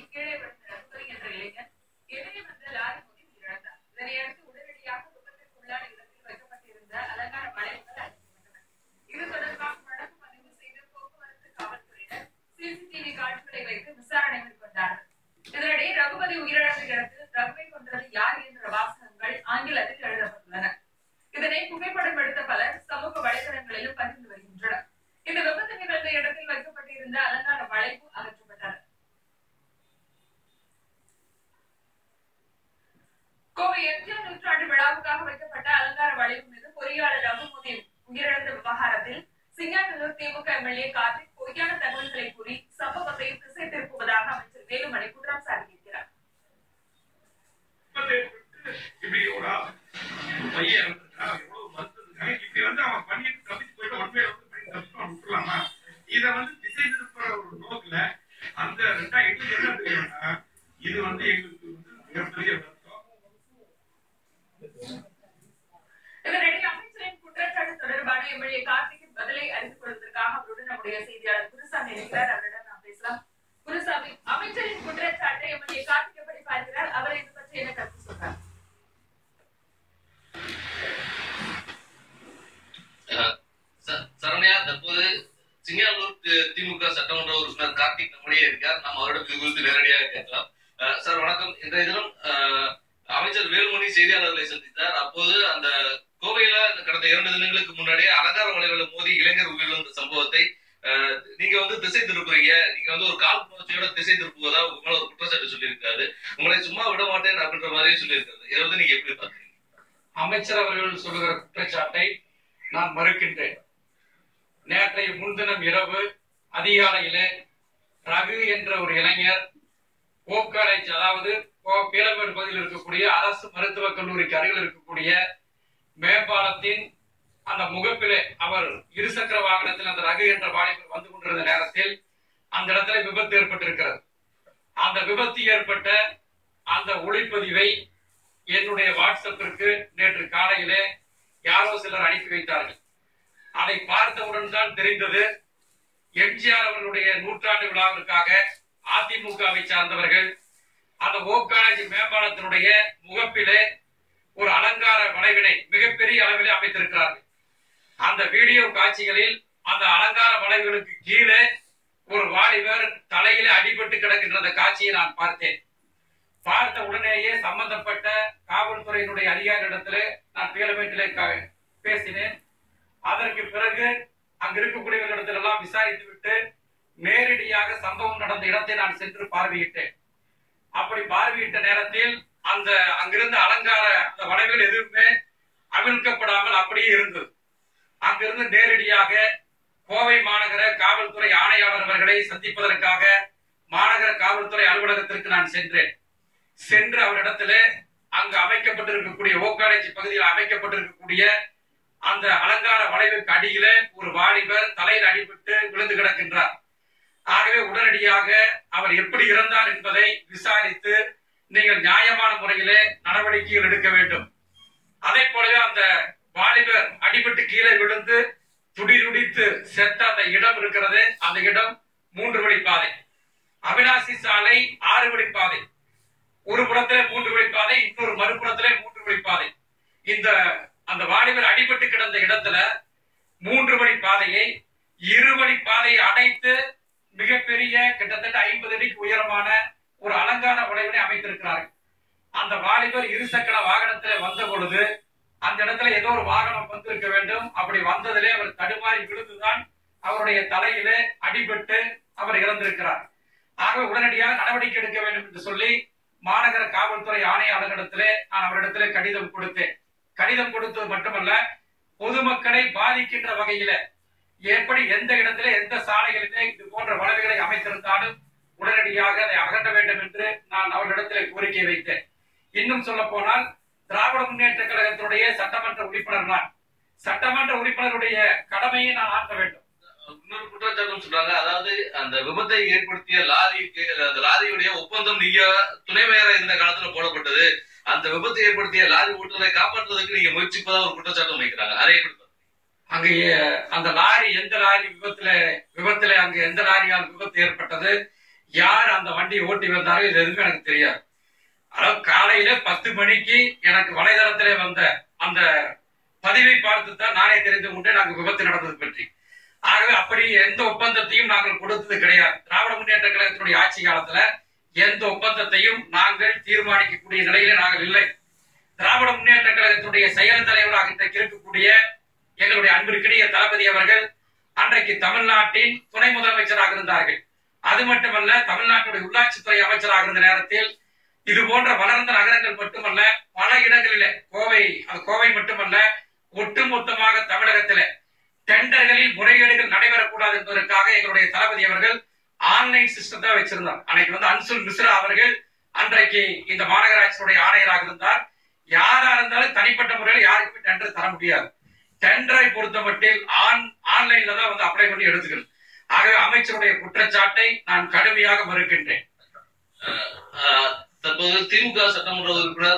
Thank you. MGR விழாவுக்காக வைக்கப்பட்ட அலங்கார வளைவு மீது பொறியாளர் ரகுமதி உயிரிழந்த விவகாரத்தில் சிங்காநல்லூர் திமுக எம்எல்ஏ கார்த்திக் பொய்யான தகவல்களை கூறி சம்பவத்தை திசை திருப்புவதாக அமைச்சர் வேலுமணி குற்றம் சாட்டியிருக்கிறார் இப்படி ஒரு பையன் எவ்வளவு இப்படி வந்து அவன் பண்ணிட்டு தப்பிச்சு போயிட்டு வந்து பண்ணி தப்பிச்சு அவன் விட்டுலாமா? வந்து திசை திருப்புற ஒரு நோக்குல அந்த ரெண்டாயிரத்தி என்ன தெரியும்னா, இது வந்து எங்களுக்கு நம்முடைய செய்தியாளர் குருசாமி இருக்கிறார் அவரிடம் நாம் பேசலாம் குருசாமி அமைச்சரின் குற்றச்சாட்டை எம்எல்ஏ கார்த்திக் எப்படி பார்க்கிறார் அவரை இது பற்றி என்ன கருத்து சொல்றார் அஹ் சரண்யா தற்போது சிங்காலூர் திமுக சட்டமன்ற உறுப்பினர் கார்த்திக் நம்முடைய இருக்கார். நாம் அவரிடம் இது குறித்து நேரடியாக கேட்கலாம். சார் வணக்கம். இன்றைய தினம் அமைச்சர் வேலுமணி செய்தியாளர்களை சந்தித்தார். அப்போது அந்த கோவையில கடந்த இரண்டு தினங்களுக்கு முன்னாடியே அலங்கார வளைவுல மோதி இளைஞர் உயிரிழந்த சம்பவத்தை அஹ், நீங்க வந்து திசை திருப்புறீங்க. நீங்க வந்து ஒரு கால் புணர்ச்சியோட திசை திருப்புவதா உங்க மேல ஒரு குற்றச்சாட்டு சொல்லியிருக்காரு. உங்களை சும்மா விட மாட்டேன் அப்படின்ற மாதிரியே சொல்லியிருக்காரு. இதை வந்து நீங்க எப்படி பாக்குறீங்க அமைச்சர் அவர்கள் சொல்லுகிற குற்றச்சாட்டை நான் மறுக்கின்றேன். நேற்றைய முன்தினம் இரவு அதிகாலையிலே ரகு என்ற ஒரு இளைஞர் போப் காலேஜ் அதாவது பீலமேடு பகுதியில் இருக்கக்கூடிய அரசு மருத்துவக் கல்லூரிக்கு அருகில் இருக்கக்கூடிய மேம்பாலத்தின் அந்த முகப்பிலே அவர் இருசக்கர வாகனத்தில் அந்த ரகு என்ற வாலிபர் வந்து கொண்டிருந்த நேரத்தில் அந்த இடத்துல விபத்து ஏற்பட்டிருக்கிறது. அந்த விபத்து ஏற்பட்ட அந்த ஒளிப்பதிவை என்னுடைய வாட்ஸ்அப்பிற்கு நேற்று காலையிலே யாரோ சிலர் அனுப்பி வைத்தார்கள். அதை பார்த்தவுடன் தான் தெரிந்தது எம்ஜிஆர் அவர்களுடைய நூற்றாண்டு விழாவிற்காக அதிமுகவை சார்ந்தவர்கள் அந்த ஓப் காலேஜ் மேம்பாலத்தினுடைய முகப்பிலே ஒரு அலங்கார வளைவினை மிகப்பெரிய அளவிலே அமைத்திருக்கிறார்கள். அந்த வீடியோ காட்சிகளில் அந்த அலங்கார வளைவுகளுக்கு கீழே ஒரு வாலிபர் தலையிலே அடிபட்டு கிடக்கின்ற அந்த காட்சியை நான் பார்த்தேன். பார்த்த உடனேயே சம்பந்தப்பட்ட காவல்துறையினுடைய அதிகாரியிடத்திலே நான் பீலமேட்டிலே க- பேசினேன். அதற்கு பிறகு அங்க இருக்கக்கூடியவர்களிடத்தில் எல்லாம் விசாரித்து விட்டு நேரடியாக சம்பவம் நடந்த இடத்தை நான் சென்று பார்வையிட்டேன். அப்படி பார்வையிட்ட நேரத்தில் அந்த அங்கிருந்த அலங்கார அந்த வளைவுகள் எதுவுமே அவிழ்க்கப்படாமல் அப்படியே இருந்தது. அங்கிருந்து நேரடியாக கோவை மாநகர காவல்துறை ஆணையாளர் அவர்களை சந்திப்பதற்காக மாநகர காவல்துறை அலுவலகத்திற்கு நான் சென்றேன். சென்று அவரிடத்துல அங்கு அமைக்கப்பட்டிருக்கக்கூடிய ஓ பகுதியில் அமைக்கப்பட்டிருக்கக்கூடிய அந்த அலங்கார வளைவுக்கு அடியில ஒரு வாலிபர் தலையில் அடிபட்டு விழுந்து கிடக்கின்றார். ஆகவே உடனடியாக அவர் எப்படி இறந்தார் என்பதை விசாரித்து நீங்கள் நியாயமான முறையிலே நடவடிக்கைகள் எடுக்க வேண்டும். அதே போலவே அந்த கீழே விழுந்து துடி துடித்து செத்த அந்த இடம் இருக்கிறது. அந்த இடம் மூன்று வழி பாதை. அவினாசி சாலை ஆறு வழி பாதை. ஒரு புறத்திலே மூன்று வழி பாதை இன்னொரு மறுபுறத்திலே மூன்று வழி பாதை. இந்த அந்த வாலிபர் அடிபட்டு கிடந்த இடத்துல மூன்று வழி பாதையை இரு வழி பாதையை அடைத்து மிகப்பெரிய கிட்டத்தட்ட ஐம்பது அடிக்கு உயரமான ஒரு அலங்கார வளைவினை அமைத்திருக்கிறார்கள். அந்த வாலிபர் இருசக்கர வாகனத்திலே வந்த பொழுது அந்த இடத்துல ஏதோ ஒரு வாகனம் வந்திருக்க வேண்டும். அப்படி வந்ததிலே அவர் தடுமாறி விழுந்துதான் அவருடைய தலையிலே அடிபட்டு அவர் இறந்திருக்கிறார். ஆகவே உடனடியாக நடவடிக்கை எடுக்க வேண்டும் என்று சொல்லி மாநகர காவல்துறை ஆணையாளரிடத்திலே நான் அவரிடத்திலே கடிதம் கொடுத்தேன். கடிதம் கொடுத்தது மட்டுமல்ல பொதுமக்களை பாதிக்கின்ற வகையில எப்படி எந்த இடத்துல எந்த சாலைகளிலே இது போன்ற வளர்வுகளை அமைத்திருந்தாலும் உடனடியாக அதை அகற்ற வேண்டும் என்று நான் அவர்களிடத்திலே கோரிக்கை வைத்தேன். இன்னும் சொல்ல போனால் திராவிட முன்னேற்ற கழகத்தினுடைய சட்டமன்ற உறுப்பினர் நான் சட்டமன்ற உறுப்பினருடைய கடமையை நான் ஆற்ற வேண்டும். இன்னொரு குற்றச்சாட்டும் சொல்றாங்க. அதாவது அந்த விபத்தை ஏற்படுத்திய லாரிக்கு அந்த லாரியுடைய ஒப்பந்தம் நீங்க துணை மேயரா இருந்த காலத்துல போடப்பட்டது. அந்த விபத்தை ஏற்படுத்திய லாரி ஓட்டுநரை காப்பாற்றுவதற்கு நீங்க முயற்சிப்பதா ஒரு குற்றச்சாட்டும் வைக்கிறாங்க. அதை? அங்கே அந்த லாரி எந்த லாரி விபத்துல விபத்துல அங்கு எந்த லாரியால் விபத்து ஏற்பட்டது? யார் அந்த வண்டியை ஓட்டி வந்தாரோ இது எதுவுமே எனக்கு தெரியாது. அதாவது காலையில பத்து மணிக்கு எனக்கு வலைதளத்திலே வந்த அந்த பதிவை பார்த்து தான் நானே தெரிந்து கொண்டு நாங்கள் விபத்து நடந்தது பற்றி. ஆகவே அப்படி எந்த ஒப்பந்தத்தையும் நாங்கள் கொடுத்தது கிடையாது. திராவிட முன்னேற்ற கழகத்தினுடைய ஆட்சி காலத்துல எந்த ஒப்பந்தத்தையும் நாங்கள் தீர்மானிக்கக்கூடிய நிலையில நாங்கள் இல்லை. திராவிட முன்னேற்ற கழகத்தினுடைய செயல் தலைவராக இன்றைக்கு இருக்கக்கூடிய எங்களுடைய அன்பிற்கிடைய தளபதி அவர்கள் அன்றைக்கு தமிழ்நாட்டின் துணை முதலமைச்சராக இருந்தார்கள். அது மட்டுமல்ல தமிழ்நாட்டுடைய உள்ளாட்சித்துறை அமைச்சராக இருந்த நேரத்தில் இது போன்ற வளர்ந்த நகரங்கள் மட்டுமல்ல பல இடங்களில கோவை கோவை மட்டுமல்ல ஒட்டுமொத்தமாக தமிழகத்தில டெண்டர்களில் முறைகேடுகள் நடைபெறக்கூடாது என்பதற்காக எங்களுடைய தளபதி அவர்கள் ஆன்லைன் சிஸ்டம் தான் வச்சிருந்தார். அன்னைக்கு வந்து அன்சுல் மிஸ்ரா அவர்கள் அன்றைக்கு இந்த மாநகராட்சியுடைய ஆணையராக இருந்தார். யாரா இருந்தாலும் தனிப்பட்ட முறையில் யாருக்குமே டெண்டர் தர முடியாது. டெண்டரை பொறுத்த மட்டில் ஆன் ஆன்லைன்ல தான் வந்து அப்ளை பண்ணி எடுத்துக்கணும். ஆகவே அமைச்சருடைய குற்றச்சாட்டை நான் கடுமையாக மறுக்கின்றேன். தற்போது திமுக சட்டமன்ற உறுப்பினர்